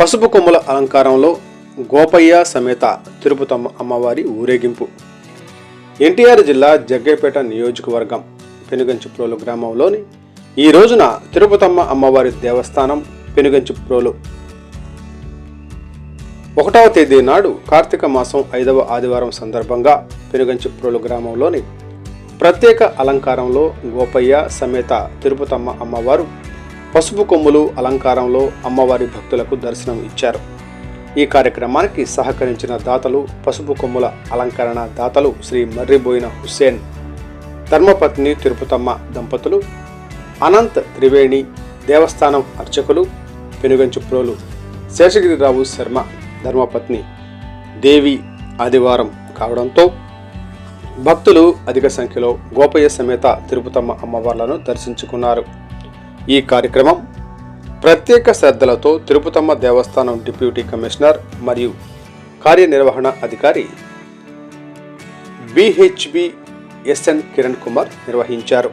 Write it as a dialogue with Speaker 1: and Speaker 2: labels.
Speaker 1: పసుపు కొమ్ముల అలంకారంలో గోపయ్య సమేత తిరుపతమ్మ అమ్మవారి ఊరేగింపు. ఎన్టీఆర్ జిల్లా జగ్గైపేట నియోజకవర్గం పెనుగంచిప్రోలు గ్రామంలోని ఈ రోజున తిరుపతమ్మ అమ్మవారి దేవస్థానం పెనుగంచిప్రోలు. ఒకటవ తేదీ నాడు కార్తీక మాసం ఐదవ ఆదివారం సందర్భంగా పెనుగంచిప్రోలు గ్రామంలోని ప్రత్యేక అలంకారంలో గోపయ్య సమేత తిరుపతమ్మ అమ్మవారు పసుపు కొమ్ములు అలంకారంలో అమ్మవారి భక్తులకు దర్శనం ఇచ్చారు. ఈ కార్యక్రమానికి సహకరించిన దాతలు పసుపు కొమ్ముల అలంకరణ దాతలు శ్రీ మర్రిబోయిన హుస్సేన్ ధర్మపత్ని తిరుపతమ్మ దంపతులు అనంత్ త్రివేణి దేవస్థానం అర్చకులు పెనుగంచుప్రోలు శేషగిరిరావు శర్మ ధర్మపత్ని దేవి ఆదివారం కావడంతో భక్తులు అధిక సంఖ్యలో గోపయ్య సమేత తిరుపతమ్మ అమ్మవార్లను దర్శించుకున్నారు. ఈ కార్యక్రమం ప్రత్యేక శ్రద్ధలతో తిరుపతమ్మ దేవస్థానం డిప్యూటీ కమిషనర్ మరియు కార్యనిర్వహణ అధికారి బిహెచ్బి ఎస్ఎన్ కిరణ్ కుమార్ నిర్వహించారు.